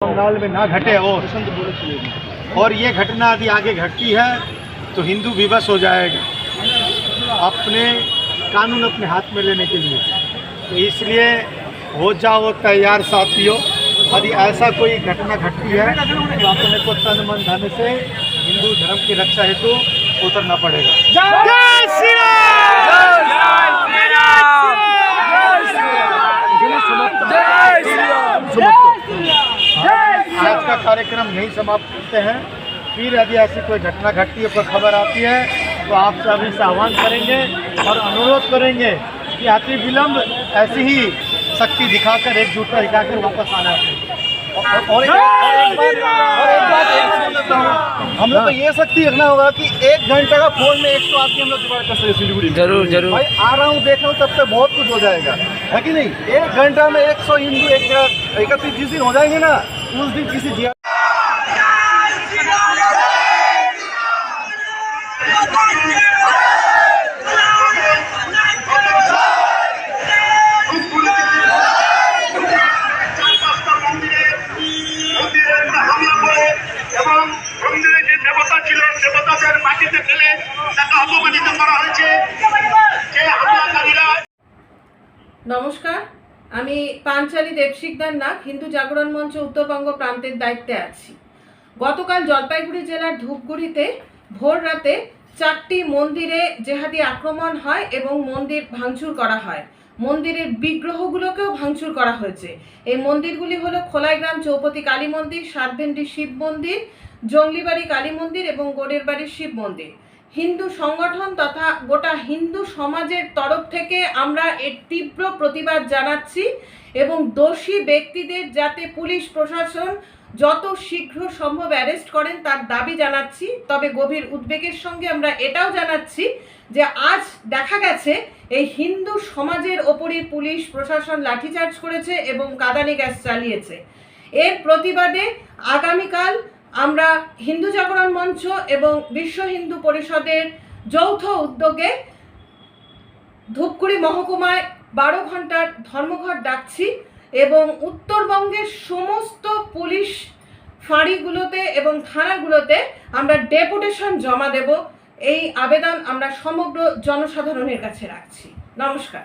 बंगाल में ना घटे और। और ये घटना यदि आगे घटती है तो हिंदू विवश हो जाएगा। अपने कानून अपने हाथ में लेने के लिए। तो इसलिए हो जाओ तैयार साथियों। यदि ऐसा कोई घटना घटती है तो अपने को तन मन धन से की रक्षा हेतु उतरना पड़ेगा। आज का कार्यक्रम यही समाप्त करते हैं। फिर यदि ऐसी कोई घटना घटती है कोई खबर आती है तो आप सभी से आह्वान करेंगे और अनुरोध करेंगे कि अति विलंब ऐसी ही शक्ति दिखाकर एकजुटता दिखाकर वापस आना है और एक, बात हम लोग को ये शक्ति रखना होगा कि एक घंटे का फ़ोन में एक सौ आदमी हम लोग जुगाड़ कर सकते सिलीगुड़ी में ज़रूर ज़रूर। भाई आ रहा हूँ देख रहा हूँ तब तक बहुत कुछ हो जाएगा। है कि नहीं? एक घंटा में एक सौ हिंदू एक जगह एकत्रित जिस दिन हो जाएँगे ना उस दिन किसी নমস্কার, আমি পাঞ্চালী দেবশিকদার নাগ, হিন্দু জাগরণ মঞ্চ উত্তরবঙ্গ প্রান্তের দায়িত্বে আছি। গতকাল জলপাইগুড়ি জেলার ধূপগুড়িতে ভোর রাতে চারটি মন্দিরে জেহাদি আক্রমণ হয় এবং মন্দির ভাঙচুর করা হয়। মন্দিরের বিগ্রহগুলোকেও ভাঙচুর করা হয়েছে। এই মন্দিরগুলি হলো খোলাইগ্রাম চৌপতি কালী মন্দির, সাতভেন্ডি শিব মন্দির, জঙ্গলিবাড়ি কালী মন্দির এবং গোড়ের বাড়ির শিব মন্দির। হিন্দু সংগঠন তথা গোটা হিন্দু সমাজের তরফ থেকে আমরা এর তীব্র প্রতিবাদ জানাচ্ছি এবং দোষী ব্যক্তিদের যাতে পুলিশ প্রশাসন যত শীঘ্র সম্ভব অ্যারেস্ট করেন তার দাবি জানাচ্ছি। তবে গভীর উদ্বেগের সঙ্গে আমরা এটাও জানাচ্ছি যে আজ দেখা গেছে এই হিন্দু সমাজের ওপরই পুলিশ প্রশাসন লাঠিচার্জ করেছে এবং কাদানি গ্যাস চালিয়েছে। এর প্রতিবাদে আগামীকাল আমরা হিন্দু জাগরণ মঞ্চ এবং বিশ্ব হিন্দু পরিষদের যৌথ উদ্যোগে ধূপগুড়ি মহকুমায় বারো ঘণ্টার ধর্মঘট ডাকছি এবং উত্তরবঙ্গের সমস্ত পুলিশ ফাঁড়িগুলোতে এবং থানাগুলোতে আমরা ডেপুটেশন জমা দেব। এই আবেদন আমরা সমগ্র জনসাধারণের কাছে রাখছি। নমস্কার।